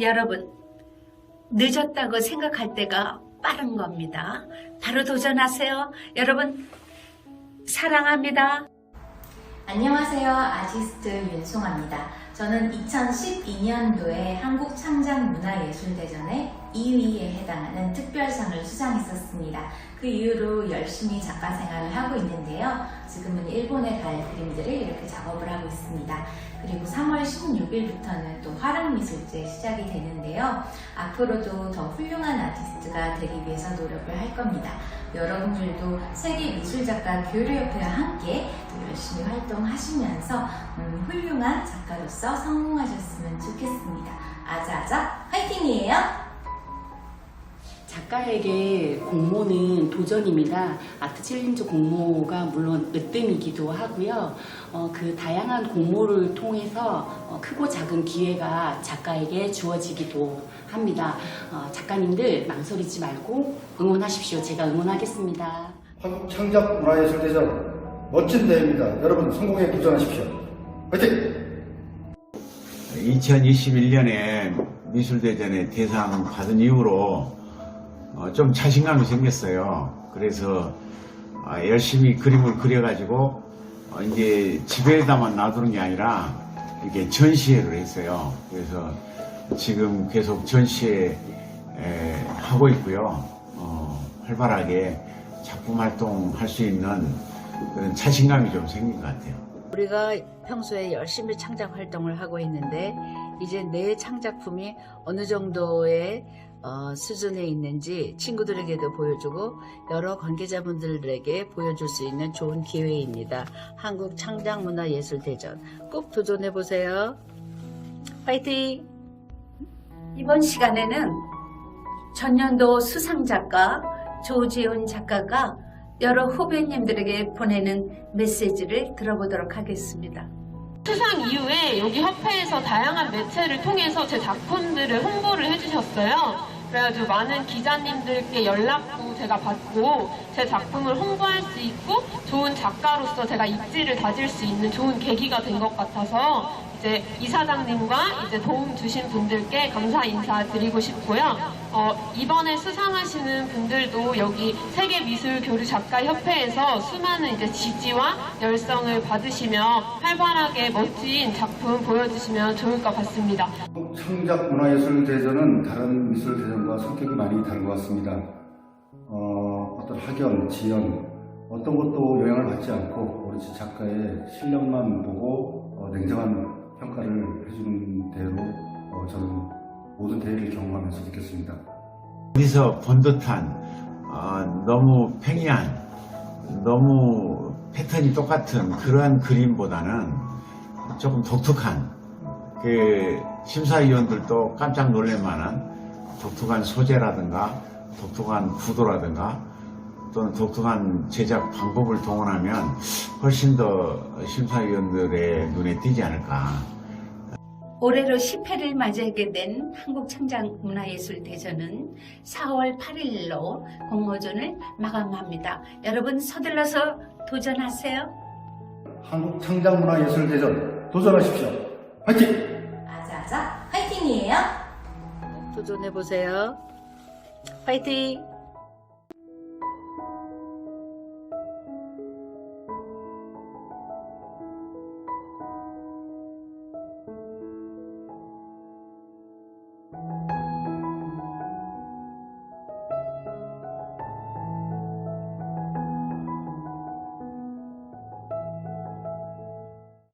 여러분, 늦었다고 생각할 때가 빠른 겁니다. 바로 도전하세요. 여러분, 사랑합니다. 안녕하세요. 아티스트 윤송아입니다. 저는 2012년도에 한국창작문화예술대전의 2위에 해당하는 특별상을 수상했었습니다. 그 이후로 열심히 작가 생활을 하고 있는데요. 지금은 일본에 갈 그림들을 이렇게 작업을 하고 있습니다. 그리고 3월 16일부터는 또 화랑미술제 시작이 되는데요. 앞으로도 더 훌륭한 아티스트가 되기 위해서 노력을 할 겁니다. 여러분들도 세계 미술작가 교류협회와 함께 또 열심히 활동하시면서 음, 훌륭한 작가로서 성공하셨으면 좋겠습니다. 아자아자 화이팅이에요! 작가에게 공모는 도전입니다. 아트 챌린지 공모가 물론 으뜸이기도 하고요. 어, 그 다양한 공모를 통해서 어, 크고 작은 기회가 작가에게 주어지기도 합니다. 어, 작가님들 망설이지 말고 응원하십시오. 제가 응원하겠습니다. 한국 창작 문화예술대전 멋진 대회입니다. 여러분 성공에 도전하십시오. 화이팅! 2021년에 미술대전에 대상 받은 이후로 어, 좀 자신감이 생겼어요. 그래서 아, 열심히 그림을 그려가지고 어, 이제 집에다만 놔두는 게 아니라 이렇게 전시회를 했어요. 그래서 지금 계속 전시회 에, 하고 있고요. 어, 활발하게 작품 활동할 수 있는 그런 자신감이 좀 생긴 것 같아요. 우리가 평소에 열심히 창작 활동을 하고 있는데 이제 내 창작품이 어느 정도의 어, 수준에 있는지 친구들에게도 보여주고 여러 관계자분들에게 보여줄 수 있는 좋은 기회입니다. 한국 창작문화예술대전 꼭 도전해 보세요. 파이팅! 이번 시간에는 전년도 수상작가 조지훈 작가가 여러 후배님들에게 보내는 메시지를 들어보도록 하겠습니다. 수상 이후에 여기 협회에서 다양한 매체를 통해서 제 작품들을 홍보를 해주셨어요. 그래가지고 많은 기자님들께 연락도 제가 받고 제 작품을 홍보할 수 있고 좋은 작가로서 제가 입지를 다질 수 있는 좋은 계기가 된 것 같아서 이제 이사장님과 이제 도움 주신 분들께 감사 인사 드리고 싶고요. 어, 이번에 수상하시는 분들도 여기 세계미술교류작가협회에서 수많은 이제 지지와 열성을 받으시며 활발하게 멋진 작품 보여주시면 좋을 것 같습니다. 창작 문화예술대전은 다른 미술대전과 성격이 많이 다른 것 같습니다. 어, 어떤 학연, 지연, 어떤 것도 영향을 받지 않고 오로지 작가의 실력만 보고 어, 냉정한 평가를 해주는 대회로 어, 저는 모든 대회를 경험하면서 느꼈습니다. 어디서 본 듯한 어, 너무 팽이한 너무 패턴이 똑같은 그러한 그림보다는 조금 독특한 그 심사위원들도 깜짝 놀랄 만한 독특한 소재라든가 독특한 구도라든가 또는 독특한 제작 방법을 동원하면 훨씬 더 심사위원들의 눈에 띄지 않을까 올해로 10회를 맞이하게 된 한국창작문화예술대전은 4월 8일로 공모전을 마감합니다. 여러분 서둘러서 도전하세요. 한국창작문화예술대전 도전하십시오. 화이팅! 아자아자 화이팅이에요! 도전해 보세요. 파이팅!